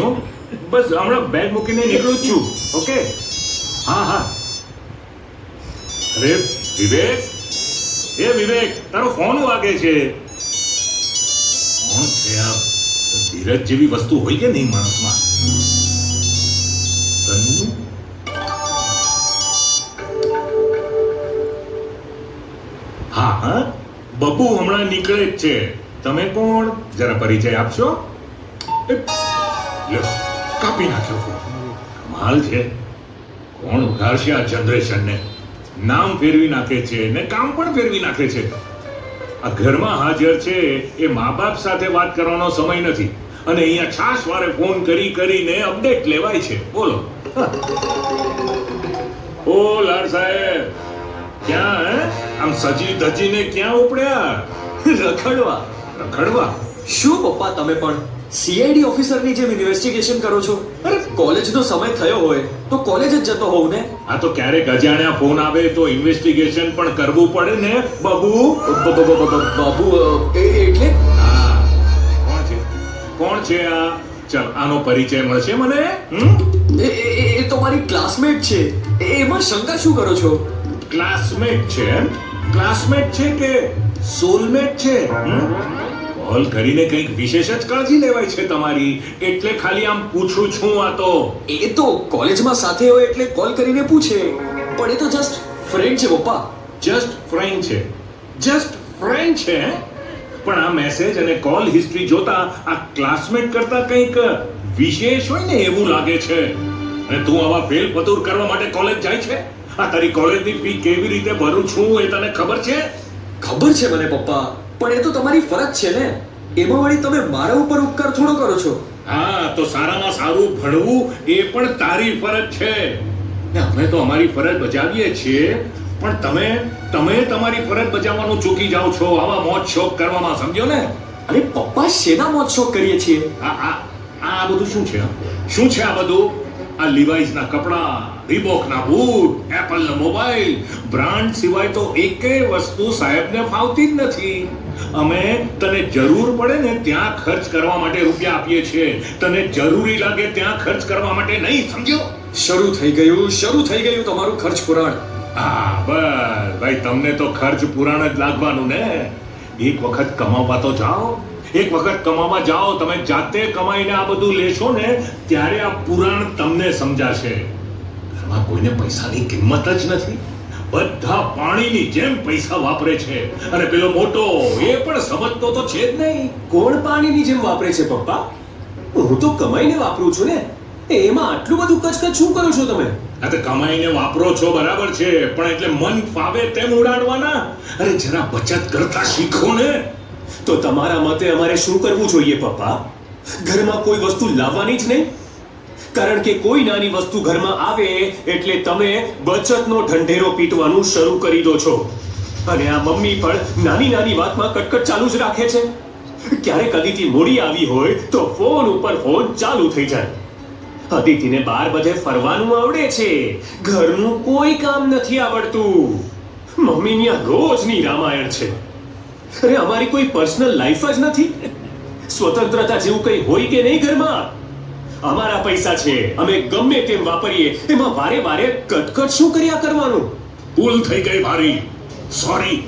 છું? બસ હમણાં બેગ મૂકીને નીકળું છું, ઓકે? હા હા. અરે, વિવેક? એ વિવેક, તારો ફોન વાગે છે. કોણ છે આ? ધીરજ જેવી વસ્તુ હોય કે નહીં માણસમાં? તન્નુ? હા હા. બબુ હમણાં નીકળે જ છે. તમે કોણ? જરા પરિચય આપશો? લ્યો કાપી નાખ્યો ફોન. કમાલ છે. કોણ ઉઘાડશે આ જનરેશનને? નામ ફેરવી નાખે છે ને કામ પણ ફેરવી નાખે છે. આ ઘરમાં હાજર છે એ મા બાપ સાથે વાત કરવાનો સમય નથી. અને અહીંયા છાશ વારે ફોન કરી કરીને અપડેટ લેવાય છે. બોલો. ઓ લાડ સાહેબ ક્યાં હે? આમ સજી ધજીને ક્યાં ઉપડ્યા? રખડવા. રખડવા? શું પપ્પા તમે પણ? સીઆઈડી ઓફિસરની જેમ ઇન્વેસ્ટિગેશન કરો છો? અરે કોલેજનો સમય થયો હોય તો કોલેજ જ જતો હોઉં ને? આ તો ક્યારેક અજાણ્યા ફોન આવે તો ઇન્વેસ્ટિગેશન પણ કરવું પડે ને બબુ? બાબુ એટલે? કોણ છે? કોણ છે આ? ચલ આનો પરિચય મળશે મને? એ- એ એ- તો મારી ક્લાસમેટ છે. એમાં શંકા શું કરો છો? ક્લાસમેટ છે ક્લાસમેટ છે કે સોલમેટ છે? હમ? કોલ કરીને કંઈક વિશેષ જ કાળજી લેવાય છે તમારી. એટલે ખાલી આમ પૂછું છું આ તો. એ તો કોલેજમાં સાથે હોય એટલે કોલ કરીને પૂછે. પણ એ તો જસ્ટ ફ્રેન્ડ છે પપ્પા. જસ્ટ ફ્રેન્ડ છે. જસ્ટ ફ્રેન્ડ છે પણ આ મેસેજ અને કોલ હિસ્ટ્રી જોતા આ ક્લાસમેટ કરતા કંઈક વિશેષ હોય ને એવું લાગે છે. અને તું આવા ફેલ ફતુર કરવા માટે કોલેજ જાય છે? આ તારી કોલેજની ફી કેવી રીતે ભરું છું એ તને ખબર છે? ખબર છે મને પપ્પા. પણ એ તો તમારી ફરજ છે ને. એમાં વળી તમે મારા ઉપર ઉપકાર થોડો કરો છો? હા તો સારામાં સારું ભણવું એ પણ તારી ફરજ છે. ને અમે તો અમારી ફરજ બજાવીએ છીએ પણ તમે તમે તમારી ફરજ બજાવવાનું ચૂકી જાઓ છો. આવા મોજ શોખ કરવામાં સમજો ને? અરે પપ્પા શેના મોજ શોખ કરીએ છીએ? આ આ આ બધું શું છે શું છે આ બધું? આ લિવાઇઝના કપડા રીબોકના બૂટ એપલનો મોબાઈલ બ્રાન્ડ સિવાય તો એકેય વસ્તુ સાહેબને ફાવતી જ નથી. અમે તને જરૂર પડે ને ત્યાં ખર્ચ કરવા માટે રૂપિયા આપીએ છીએ. તને જરૂરી લાગે ત્યાં ખર્ચ કરવા માટે નહીં સમજ્યો? શરૂ થઈ ગયું શરૂ થઈ ગયું તમારું ખર્ચ પુરાણ. હા બસ. ભાઈ તમને તો ખર્ચ પુરાણ જ લાગવાનું ને. એક વખત કમાવવા તો જાઓ. એક વખત કમાવા જાઓ તમે જાતે કમાઈને આ બધું લેશો ને ત્યારે આ પુરાણ તમને સમજાશે. ઘરમાં કોઈને પૈસાની કિંમત જ નથી. બધા પાણીની જેમ પૈસા વાપરે છે. અને પેલો મોટો એ પણ સમજતો તો છે જ નહીં. કોણ પાણીની જેમ વાપરે છે પપ્પા? હું તો કમાઈને વાપરું છું ને. એમાં આટલું બધું કચકચ શું કરો છો તમે? આ તો કમાઈને વાપરો છો બરાબર છે. પણ એટલે મન ફાવે તેમ ઉડાડવાના. અરે જરા બચત કરતા શીખો ને. તો તમારા મતે અમારે શું કરવું જોઈએ પપ્પા? ઘરમાં કોઈ વસ્તુ લાવવાની જ નહીં? કારણ કે કોઈ નાની વસ્તુ ઘરમાં આવે એટલે તમે બચતનો ઢંઢેરો પીટવાનું શરૂ કરી દો છો. અને આ મમ્મી પણ નાની નાની વાતમાં કટકટ ચાલુ જ રાખે છે. ક્યારેક અદિતિ મોડી આવી હોય તો ફોન ઉપર ફોન ચાલુ થઈ જાય. અદિતિને બાર બધે ફરવાનું આવડે છે. ઘરનું કોઈ કામ નથી આવડતું. મમ્મીની આ રોજની રામાયણ છે. અરે, અમારી કોઈ પર્સનલ લાઈફ જ નથી. સ્વતંત્રતા જેવું કંઈ હોય કે નહીં ઘરમાં? અમારા પૈસા છે. અમે ગમે તેમ વાપરીએ. એમાં વારે વારે કટકટ શું કર્યા કરવાનું? ભૂલ થઈ ગઈ મારી. સોરી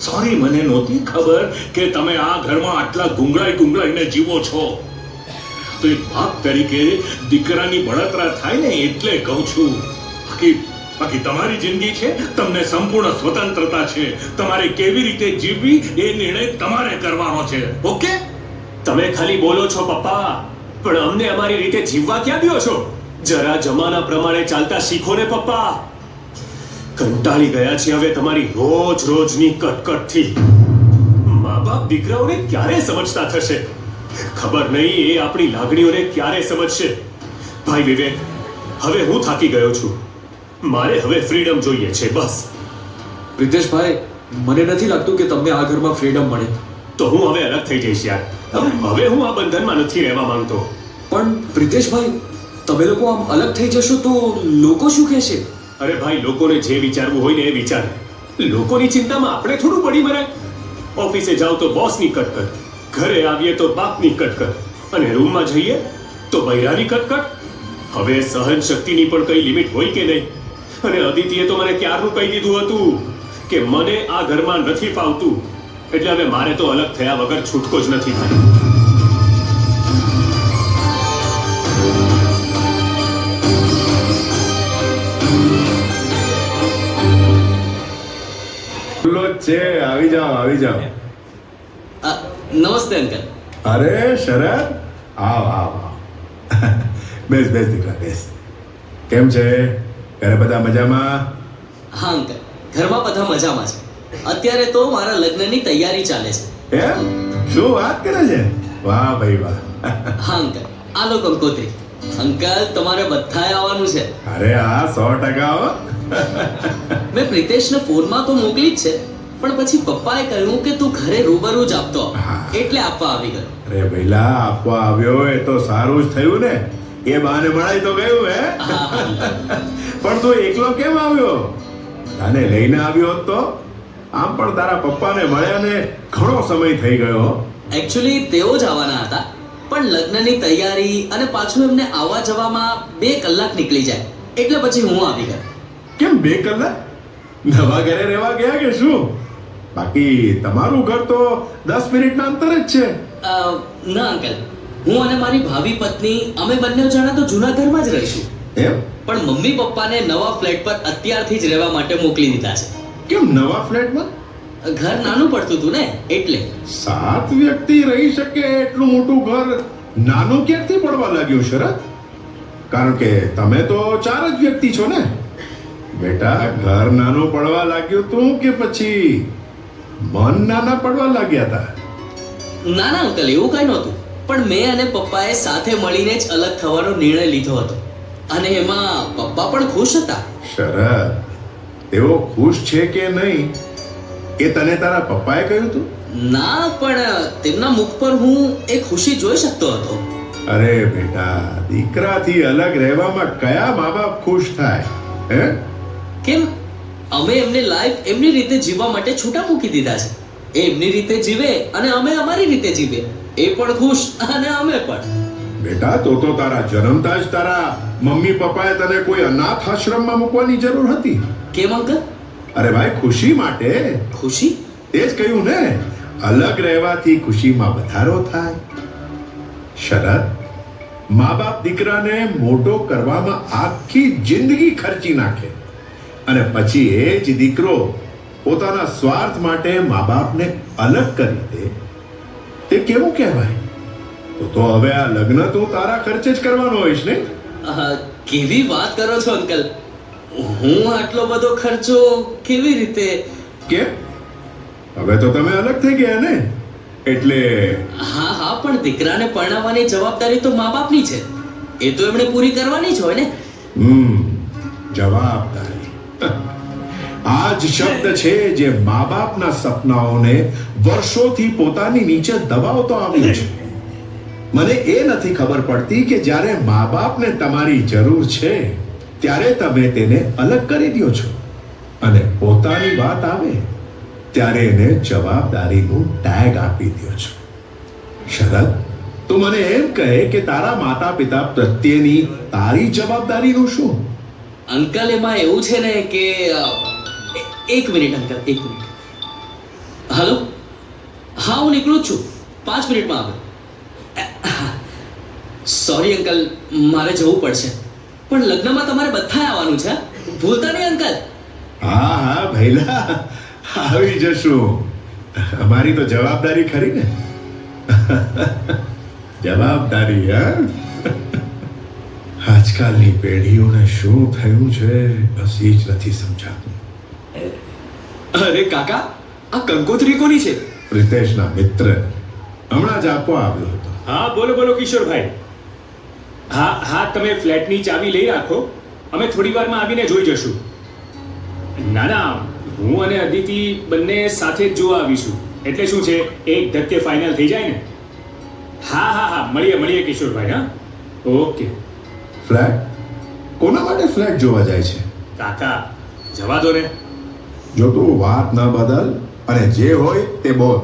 સોરી મને નહોતી ખબર કે તમે આ ઘરમાં આટલા ગુંગળાઈ ગુંગળાઈને જીવો છો. તો એક બાપ તરીકે દીકરાની બળતરા થાય ને એટલે કહું છું, બાકી બાકી તમારી જિંદગી છે, તમને સંપૂર્ણ સ્વતંત્રતા છે. તમારે કેવી રીતે જીવવી એ નિર્ણય તમારે કરવાનો છે. ઓકે? તમે ખાલી બોલો છો, પપ્પા. પણ અમને અમારી રીતે જીવવા ક્યાં દો છો? જરા જમાના પ્રમાણે ચાલતા શીખો ને પપ્પા. કંટાળી ગયા છે હવે તમારી રોજ રોજની કટકટથી. મા બાપ દીકરાઓને ક્યારે સમજતા થશે? ખબર નહીં એ આપણી લાગણીઓને ક્યારે સમજશે? ભાઈ વિવેક હવે હું થાકી ગયો છું. મારે હવે ફ્રીડમ જોઈએ છે બસ. પ્રિતેશભાઈ મને નથી લાગતું કે તમને આ ઘરમાં ફ્રીડમ મળે. તો હું હવે અલગ થઈ જઈશ યાર. હવે હું આ બંધનમાં નથી રહેવા માંગતો. પણ પ્રિતેશભાઈ તમે લોકો આમ અલગ થઈ જશો તો લોકો શું કહેશે? અરે ભાઈ લોકોને જે વિચારવું હોય ને એ વિચારે. લોકોની ચિંતામાં આપણે થોડું પડી મરાય. ઓફિસે જાઓ તો બોસની કટકટ. ઘરે આવીએ તો બાપની કટકટ. અને રૂમમાં જઈએ તો બૈરાની કટકટ. હવે સહન શક્તિની પણ કઈ લિમિટ હોય કે નહીં? અને અદિતિએ તો મને ક્યારનું કહી દીધું હતું કે મને આ ઘરમાં નથી ફાવતું. એટલે હવે મારે તો અલગ થયા વગર છૂટકો જ નથી થયો. ખુલ્લો જ છે આવી જાઓ આવી જાઓ. નમસ્તે અંકલ. અરે શરદ? આવ આવ આવ. બેસ બેસ દીકરા બેસ. કેમ છે? ઘરે બધા મજામાં? હા અંકલ. ઘરમાં બધા મજામાં છે. અત્યારે તો મારા લગ્નની તૈયારી ચાલે છે. એમ શું વાત કરે છે? વાહ ભાઈ વાહ. હા અંકલ. આ લો કંકોત્રી. અંકલ તમારે બધાએ આવવાનું છે. અરે આ સો ટકા હો. મેં પ્રિતેશને ફોનમાં તો મોકલી જ છે પણ પછી પપ્પાએ કહ્યું કે તું ઘરે રૂબરૂ જ આપતો. હા. એટલે આપવા આવી ગયો. અરે ભઈલા આપવા આવ્યો એ તો સારું જ થયું ને. એ બહાને મળાઈ તો ગયું હે? હા, હા. પણ તું એકલો કેમ આવ્યો? તને લઈને આવ્યો હોત આમ પણ તારા પપ્પાને મળ્યા ને ઘણો સમય થઈ ગયો. એકચ્યુઅલી તેઓ જ આવવાના હતા. પણ લગ્નની તૈયારી અને પાછું એમને આવવા જવામાં બે કલાક નીકળી જાય. એટલે પછી હું આવી ગયો. કેમ બે કલાક? નવા ઘરે રહેવા ગયા કે શું? બાકી તમારું ઘર તો દસ મિનિટના અંતર જ છે. ના અંકલ. હું અને મારી ભાવિ પત્ની અમે બંને જણા તો જૂના ઘરમાં જ રહીશું. એમ? પણ મમ્મી પપ્પાને નવા ફ્લેટ પર અત્યારથી જ રહેવા માટે મોકલી દીધા છે. કેમ નવા ફ્લેટમાં? ઘર નાનું પડતું હતું ને એટલે. સાત વ્યક્તિ રહી શકે એટલું મોટું ઘર નાનું ક્યાંથી પડવા લાગ્યું શરદ કારણ કે તમે તો ચાર જ વ્યક્તિ છો ને. બેટા ઘર નાનું પડવા લાગ્યું તું કે પછી મન નાના પડવા લાગ્યા હતા ના ના અંકલ એવું કઈ નહોતું. પણ મેં અને પપ્પાએ સાથે મળીને જ અલગ થવાનો નિર્ણય લીધો હતો. અને એમાં પપ્પા પણ ખુશ હતા. શરદ તેઓ ખુશ છે કે નહીં એ તને તારા પપ્પાએ કહ્યું તું? ના પણ તેમના મુખ પર હું એ ખુશી જોઈ શકતો હતો. અરે બેટા દીકરાથી અલગ રહેવામાં કયા મા બાપ ખુશ થાય હે? કેમ? અમે એમને લાઈફ એમની રીતે જીવવા માટે છૂટા મૂકી દીધા છે. એ એમની રીતે જીવે અને અમે અમારી રીતે જીવે એ પણ ખુશ અને અમે પણ. બેટા તો તો તારા જન્મતા જ તારા મમ્મી પપ્પાએ તને કોઈ અનાથ આશ્રમમાં મૂકવાની જરૂર હતી? કેમ અંકલ? અરે ભાઈ ખુશી માટે. ખુશી? તે જ કહ્યું ને અલગ રહેવાથી ખુશીમાં વધારો થાય. શરદ મા બાપ દીકરાને મોટો કરવામાં આખી જિંદગી ખર્ચી નાખે. અને પછી એ જ દીકરો પોતાના સ્વાર્થ માટે મા બાપને અલગ કરી દે. તે કેવું કહેવાય? તો હવે આ લગ્ન તું તારા ખર્ચે જ કરવાનો હોઈશ ને? કેવી વાત કરો છો અંકલ? હું આટલો બધો ખર્ચો કેવી રીતે? કે? હવે તો તમે અલગ થઈ ગયા ને? એટલે હા હા પણ દીકરાને પરણાવવાની જવાબદારી તો મા બાપની છે. એ તો એમણે પૂરી કરવાની જ હોય ને. હમ જવાબદારી. આ જ શબ્દ છે જે મા બાપના સપનાઓને વર્ષોથી પોતાની નીચે દબાવતો આવ્યો છે. મને એ નથી ખબર પડતી કે જ્યારે મા બાપને તમારી જરૂર છે, ત્યારે તમે તેને અલગ કરી દો છો. અને પોતાની વાત આવે, ત્યારે એને જવાબદારીનું ટેગ આપી દો છો. શરદ, તું મને એમ કહે કે તારા માતા પિતા પ્રત્યેની તારી જવાબદારીનું શું? અંકલ, એમાં એવું છે ને કે એક મિનિટ અંકલ, એક મિનિટ. હલો? હા, હું નીકળું છું. પાંચ મિનિટમાં આવે. સોરી અંકલ મારે જવું પડશે. પણ લગ્નમાં તમારે બધા આવવાનું છે ભૂલતા નહીં અંકલ હા હા ભૈલા. આવી જશું. અમારી તો જવાબદારી ખરી ને. જવાબદારી હા? આજકાલની પેઢીઓને શું થયું છે બસ એ જ નથી સમજાતું. અરે કાકા આ કંકોત્રી કોની છે? પ્રિતેશના મિત્ર હમણાં જ આપવા આવ્યો હતો. હા બોલો બોલો કિશોરભાઈ. હા હા તમે ફ્લેટની ચાવી લઈ રાખો. અમે થોડી વારમાં આવીને જોઈ જશું. ના ના હું અને અદિતિ બંને સાથે જ જોવા આવીશું. એટલે શું છે એક ધક્કે ફાઇનલ થઈ જાય ને? હા હા હા મળીએ મળીએ કિશોરભાઈ હા. ઓકે. ફ્લેટ? કોના માટે ફ્લેટ જોવા જાય છે? કાકા જવા દો ને. જો તું વાત ન બદલ અને જે હોય તે બોલ.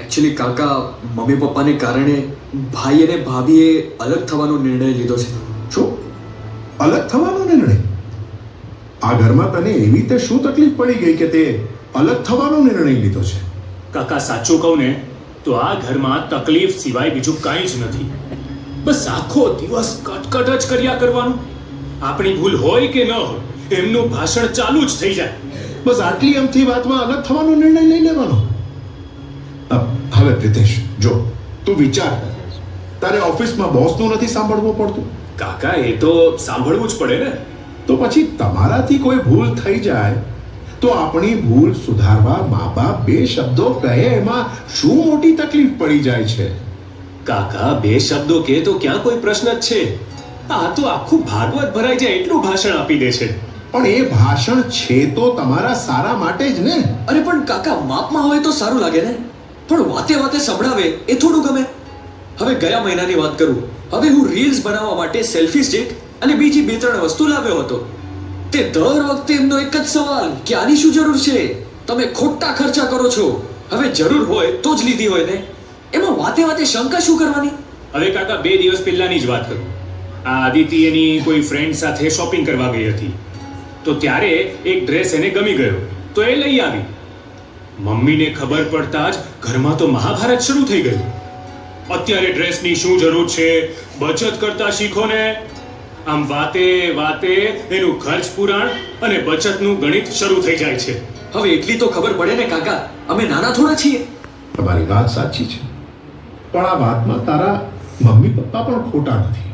એકચ્યુઅલી કાકા મમ્મી પપ્પાને કારણે ભાઈ અને ભાભીએ અલગ થવાનો નિર્ણય લીધો છે. શું? અલગ થવાનો નિર્ણય? આ ઘરમાં તને એવી રીતે શું તકલીફ પડી ગઈ કે તે અલગ થવાનો નિર્ણય લીધો છે? કાકા સાચું કહું ને તો આ ઘરમાં તકલીફ સિવાય બીજું કાંઈ જ નથી. બસ આખો દિવસ કટકટ જ કર્યા કરવાનું. આપણી ભૂલ હોય કે ન હોય એમનું ભાષણ ચાલુ જ થઈ જાય. બસ આટલી અમથી વાતમાં અલગ થવાનો નિર્ણય લઈ લેવાનો. હવે પ્રિતેશ જો તું વિચાર કર. તારે ઓફિસમાં બોસનું નથી સાંભળવું પડતું? કાકા એ તો સાંભળવું જ પડે ને. તો પછી તમારાથી કોઈ ભૂલ થઈ જાય તો આપણી ભૂલ સુધારવા મા બાપ બે શબ્દો કહે એમાં શું મોટી તકલીફ પડી જાય છે? કાકા બે શબ્દો કે તો ક્યાં કોઈ પ્રશ્ન જ છે? આ તો આખું ભાગવત ભરાઈ જાય એટલું ભાષણ આપી દે છે. પણ એ ભાષણ છે તો તમારા સારા માટે જ ને? અરે પણ કાકા માપમાં હોય તો સારું લાગે ને. પણ વાતે વાતે સંભળાવે એ થોડું ગમે. હવે ગયા મહિનાની વાત કરું. હવે હું રીલ્સ બનાવવા માટે સેલ્ફી સ્ટિક અને બીજી બે ત્રણ વસ્તુ લાવ્યો હતો. તે દર વખતે એમનો એક જ સવાલ, કે આની શું જરૂર છે? તમે ખોટા ખર્ચા કરો છો. હવે જરૂર હોય તો જ લીધી હોય ને. એમાં વાતે વાતે શંકા શું કરવાની? હવે કાકા, બે દિવસ પહેલાની જ વાત કરું. આ આદિતિ એની કોઈ ફ્રેન્ડ સાથે શોપિંગ કરવા ગઈ હતી. તો ત્યારે એક ડ્રેસ એને ગમી ગયો. તો એ લઈ આવી. મમ્મીને ખબર પડતા જ ઘરમાં તો મહાભારત શરૂ થઈ ગયું. અત્યારે ડ્રેસની શું જરૂર છે? બચત કરતા શીખો ને. આમ વાતે વાતે એનું ખર્ચ પુરાણ અને બચતનું ગણિત શરૂ થઈ જાય છે. હવે એટલી તો ખબર પડે ને કાકા અમે નાના થોડા છીએ. તમારી વાત સાચી છે. પણ આ વાતમાં તારા મમ્મી પપ્પા પણ ખોટા નથી.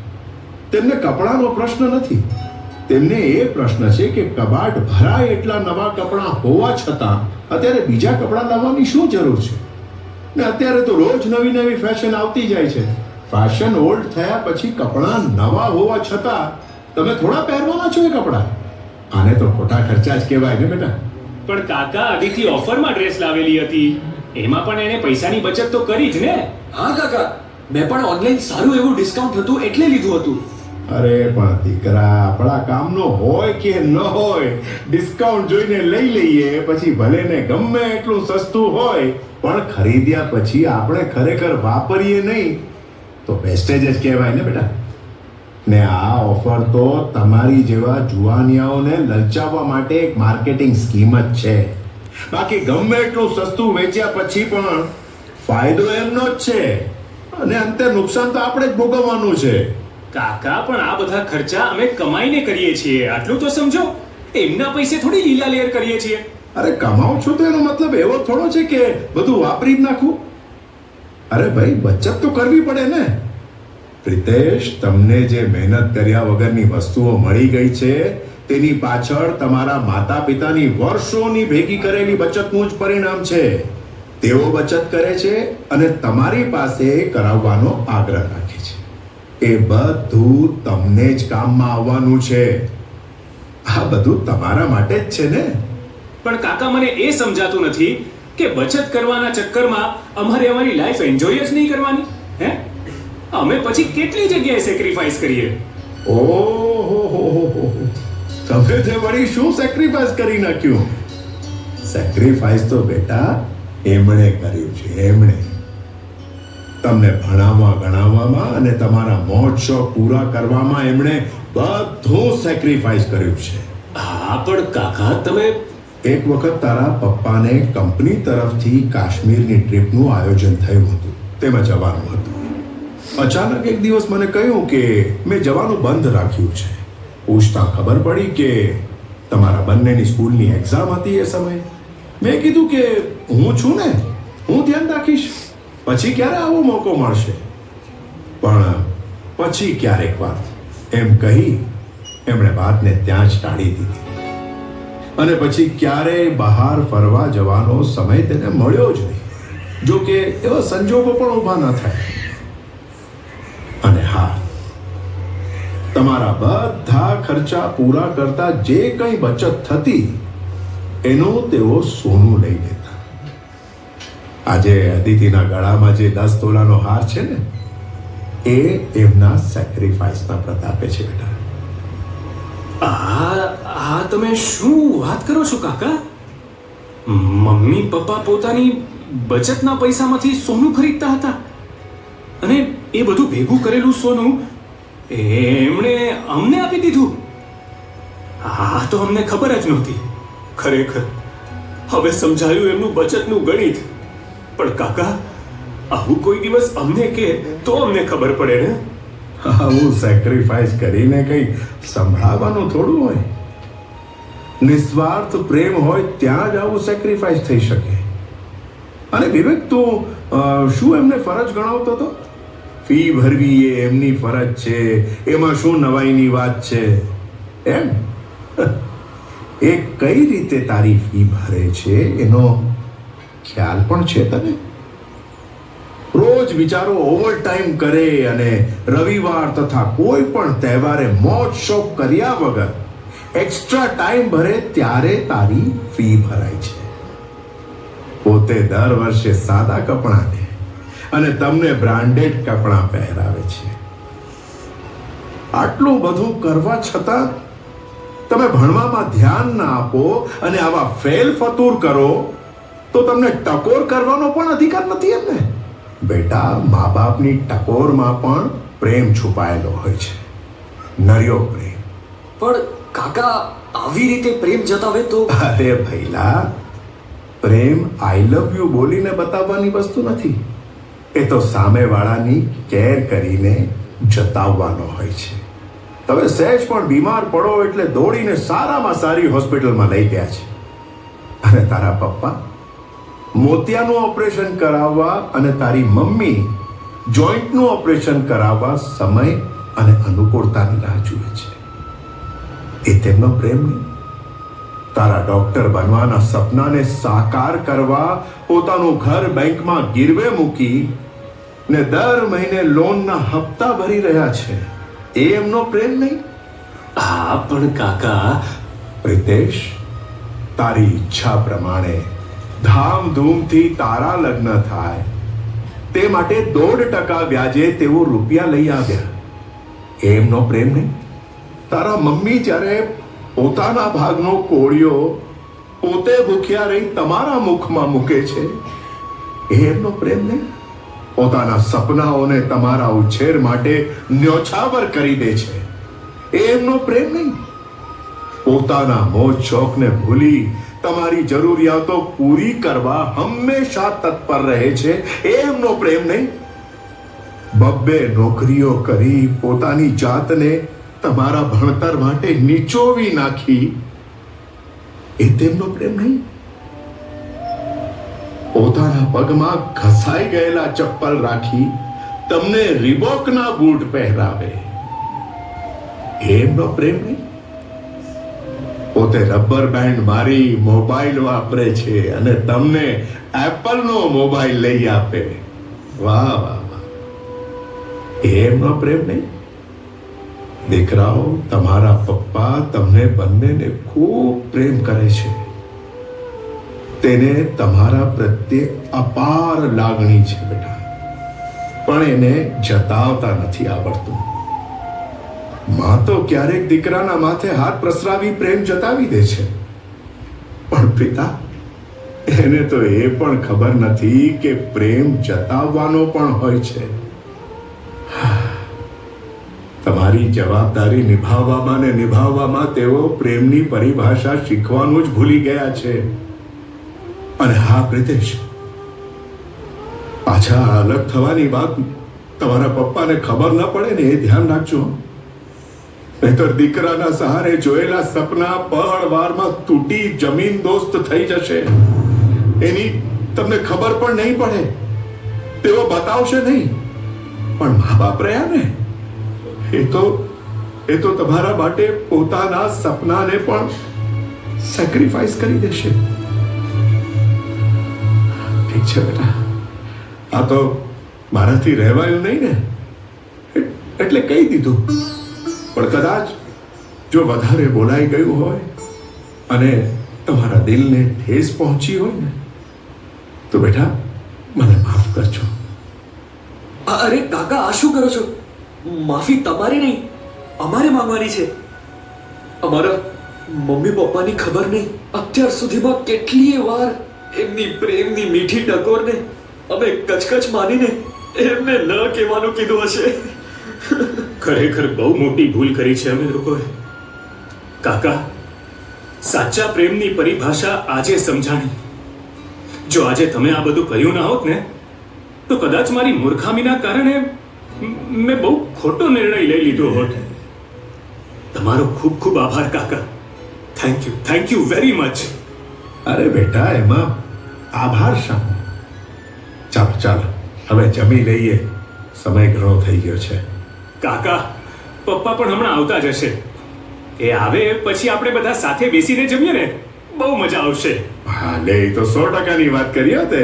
તેમને કપડાનો પ્રશ્ન નથી. તેમને એ પ્રશ્ન છે કે કબાટ ભરાય એટલા નવા કપડાં હોવા છતાં અત્યારે બીજા કપડાં લાવવાની શું જરૂર છે? ને અત્યારે તો રોજ નવી નવી ફેશન આવતી જાય છે. ફેશન ઓલ્ડ થયા પછી કપડાં નવા હોવા છતાં તમે થોડા પહેરવાના છો એ કપડાં? આને તો ખોટા ખર્ચા જ કહેવાય ને બેટા. પણ કાકા આદિથી ઓફરમાં ડ્રેસ લાવેલી હતી. એમાં પણ એને પૈસાની બચત તો કરી જ ને? હા કાકા મેં પણ ઓનલાઈન સારું એવું ડિસ્કાઉન્ટ હતું એટલે લીધું હતું. અરે, પણ દીકરા, આપણા કામનો હોય કે ન હોય ડિસ્કાઉન્ટ જોઈને લઈ લઈએ, પછી ભલે ને ગમે એટલું સસ્તું હોય, પણ ખરીદ્યા પછી આપણે ખરેખર વાપરીએ નહીં. તો વેસ્ટેજ જ કહેવાય ને બેટા. ને આ ઓફર તો તમારી જેવા જુવાનિયાઓને લલચાવવા માટે એક માર્કેટિંગ સ્કીમ જ છે. બાકી ગમે એટલું સસ્તું વેચ્યા પછી પણ ફાયદો એમનો જ છે. અને અંતે નુકસાન તો આપણે જ ભોગવવાનું છે. કાકા, પણ આ બધા ખર્ચા અમે કમાઈને કરીએ છીએ. આટલું તો સમજો. એમના પૈસે થોડી લીલા લેર કરીએ છીએ. અરે, કમાવ છો તો એનો મતલબ એવો થોડો છે કે બધું વાપરી જ નાખું. અરે ભાઈ, બચત તો કરવી પડે ને. પ્રિતેશ, તમને જે મહેનત કર્યા વગરની વસ્તુઓ મળી ગઈ છે, તેની પાછળ તમારા માતા પિતાની વર્ષોની ભેગી કરેલી બચતનું જ પરિણામ છે. તેઓ બચત કરે છે અને તમારી પાસે કરાવવાનો આગ્રહ રાખે એ બધું તમને જ કામમાં આવવાનું છે. આ બધું તમારા માટે જ છે ને? પણ કાકા મને એ સમજાતું નથી કે બચત કરવાના ચક્કરમાં અમારે અમારી લાઈફ એન્જોય જ નહીં કરવાની હે? અમે પછી કેટલી જગ્યાએ સેક્રિફાઈસ કરીએ? ઓહો તમે તે વળી શું સેક્રિફાઈસ કરી નાખ્યું? સેક્રિફાઈસ તો બેટા એમણે કર્યું છે એમણે. તમને ભણાવવા ગણાવવામાં અને તમારા મોજ શોખ પૂરા કરવામાં એમણે બધું સેક્રિફાઈસ કર્યું છે. હા પણ કાકા તમે એક વખત તારા પપ્પાને કંપની તરફથી કાશ્મીરની ટ્રીપનું આયોજન થયું હતું. તેમાં જવાનું હતું. અચાનક એક દિવસ મને કહ્યું કે મેં જવાનું બંધ રાખ્યું છે. પૂછતા ખબર પડી કે તમારા બંનેની સ્કૂલની એક્ઝામ હતી એ સમયે. મેં કીધું કે હું છું ને હું ધ્યાન રાખીશ. પછી ક્યારે આવો મોકો મળશે? પણ પછી ક્યારેક વાત. એમ કહી એમણે વાતને ત્યાં જ ટાળી દીધી. અને પછી ક્યારેય બહાર ફરવા જવાનો સમય તેને મળ્યો જ નહીં. જો કે એવા સંજોગો પણ ઊભા ન થાય. અને હા, તમારા બધા ખર્ચા પૂરા કરતા જે કંઈ બચત થતી, એનું તેઓ સોનું લઈ લેતા. આજે અદિતિના ગળામાં જે દસ તોલાનો હાર છે ને, એ એમના સેક્રિફાઈસના પ્રતાપે છે બેટા. આ આ તમે શું વાત કરો છો, કાકા? મમ્મી પપ્પા પોતાની બચતના પૈસામાંથી સોનું ખરીદતા હતા અને એ બધું ભેગું કરેલું સોનું એમણે અમને આપી દીધું. આ તો અમને ખબર જ નહોતી. ખરેખર. હવે સમજાયું એમનું બચતનું ગણિત. પણ કાકા, આવું કોઈ દિવસ અમને કે તો અમને ખબર પડે ને? આવું સેક્રિફાઈસ કરીને કઈ સંભળાવવાનું થોડું હોય. નિસ્વાર્થ પ્રેમ હોય ત્યાં જ આવું સેક્રિફાઈસ થઈ શકે. અને વિવેક, તું શું એમને ફરજ ગણાવતો હતો ફી ભરવી એ એમની ફરજ છે, એમાં શું નવાઈની વાત છે? એમ? એ કઈ રીતે તારી ફી ભરે છે એનો ખ્યાલ પણ છે તને? રોજ વિચારો ઓવર ટાઈમ કરે અને રવિવાર તથા કોઈ પણ તહેવારે મોજ શોખ કર્યા વગર એક્સ્ટ્રા ટાઈમ ભરે ત્યારે તારી ફી ભરાય છે. પોતે દર વર્ષે સાદા કપડાં લે અને તમને બ્રાન્ડેડ કપડાં પહેરાવે છે. આટલું બધું કરવા છતાં તમે ભણવામાં ધ્યાન ના આપો અને આવા ફેલ ફતૂર કરો તો તમને ટકોર કરવાનો પણ અધિકાર નથી એમને? બેટા મા બાપની ટકોરમાં પણ પ્રેમ છુપાયેલો હોય છે. નર્યો પ્રેમ. પણ કાકા આવી રીતે પ્રેમ જતાવે તો? અરે ભૈલા પ્રેમ આઈ લવ યુ બોલીને બતાવવાની વસ્તુ નથી. એ તો સામેવાળાની કેર કરીને જતાવવાનો હોય છે. તમે સહેજ પણ બીમાર પડો એટલે દોડીને સારામાં સારી હોસ્પિટલમાં લઈ ગયા છે. અને તારા પપ્પા? મોતિયાનું ઓપરેશન કરાવવા અને તારી મમ્મી જોઈન્ટનું ઓપરેશન કરાવવા સમય અને અનુકૂળતાની રાહ જુએ છે. એ તેમનો પ્રેમ નહીં. તારા ડોક્ટર બનવાના સપનાને સાકાર કરવા પોતાનું ઘર બેંકમાં ગીરવે મૂકી ને દર મહિને લોનના હપ્તા ભરી રહ્યા છે. એ એમનો પ્રેમ નહીં? હા, પણ કાકા. પ્રિતેશ, તારી ઈચ્છા પ્રમાણે ધામધૂમથી તારા લગ્ન થાય. તે માટે દોઢ ટકા વ્યાજે તેઓ રૂપિયા લઈ આવ્યા. એમનો પ્રેમ નહીં. તારા મમ્મી જ્યારે પોતાના ભાગનો કોળિયો પોતે ભૂખ્યા રહી તમારા મુખમાં મૂકે છે એમનો પ્રેમ નહીં. પોતાના સપનાઓને તમારા ઉછેર માટે ન્યોછાવર કરી દે છે. એમનો પ્રેમ નહીં. પોતાના મોજ શોખને ભૂલી તમારી જરૂરિયાતો પૂરી કરવા હંમેશા તત્પર રહે છે. એમનો પ્રેમ નહીં. બબ્બે નોકરીઓ કરી, પોતાની જાતને તમારા ભણતર માટે નીચોવી નાખી. એ તેમનો પ્રેમ નહીં. પોતાના પગમાં ઘસાઈ ગયેલા ચપ્પલ રાખી તમને રિબોકના બૂટ પહેરાવે. એમનો પ્રેમ નહીં. પોતે રબર બેન્ડ મારી મોબાઈલ વાપરે છે અને તમને એપલનો મોબાઈલ લઈ આપે. વાહ વાહ વાહ. એમનો પ્રેમ નહીં? દીકરાઓ, તમારા પપ્પા તમને બંનેને ખૂબ પ્રેમ કરે છે. તેને તમારા પ્રત્યે અપાર લાગણી છે બેટા. પણ એને જતાવતા નથી આવડતું. માં તો ક્યારેક દીકરાના માથે હાથ પ્રસરાવી પ્રેમ જતાવી દે છે. પણ પિતા, એને તો એ પણ ખબર નથી કે પ્રેમ જતાવવાનો પણ હોય છે. તમારી જવાબદારી નિભાવવામાં ને નિભાવવામાં તેઓ પ્રેમની પરિભાષા શીખવાનું જ ભૂલી ગયા છે. અને હા, પ્રિતેશ, પાછા અલગ થવાની વાત તમારા પપ્પાને ખબર ન પડે ને એ ધ્યાન રાખજો. નહીતર દીકરાના સહારે જોયેલા સપના પળ વારમાં તૂટી જમીન દોસ્ત થઈ જશે. એની તમને ખબર પણ નહીં પડે. તેઓ બતાવશે નહીં. પણ મા બાપ રહ્યા ને? એ તો એ તો તમારા માટે પોતાના સપનાને પણ સેક્રિફાઈસ કરી દેશે. ઠીક છે બેટા. આ તો મારાથી રહેવાયું નહીં ને? એટલે કહી દીધું. પણ કદાચ જો વધારે બોલાઈ ગયું હોય અને તમારા દિલને ઠેસ પહોંચી હોય ને, તો બેટા, મને માફ કરજો. અરે કાકા, આ શું કરો છો? માફી તમારી નહીં, અમારે માંગવાની છે. અમારા મમ્મી પપ્પાની ખબર નહીં. અત્યાર સુધીમાં કેટલીય વાર એમની પ્રેમની મીઠી ટકોરને અમે કચકચ માનીને એમને ન કહેવાનું કીધું હશે. ખરેખર બહુ મોટી ભૂલ કરી છે અમે લોકોએ. કાકા, સાચા પ્રેમની પરિભાષા આજે સમજાણી. જો આજે તમે આ બધું કહ્યું ના હોત ને, તો કદાચ મારી મૂર્ખામીના કારણે મેં બહુ ખોટો નિર્ણય લઈ લીધો હોત. તમારો ખૂબ ખૂબ આભાર, કાકા. Thank you thank you very much અરે બેટા, એમાં આભાર શા? ચાલ ચાલ, હવે જમી લઈએ. સમય ઘણો થઈ ગયો છે. કાકા, પપ્પા પણ હમણાં આવતા જ હશે. એ આવે પછી આપણે બધા સાથે બેસીને જમીએ ને, બહુ મજા આવશે. હા, લે તો સો ટકાની વાત કરી તે.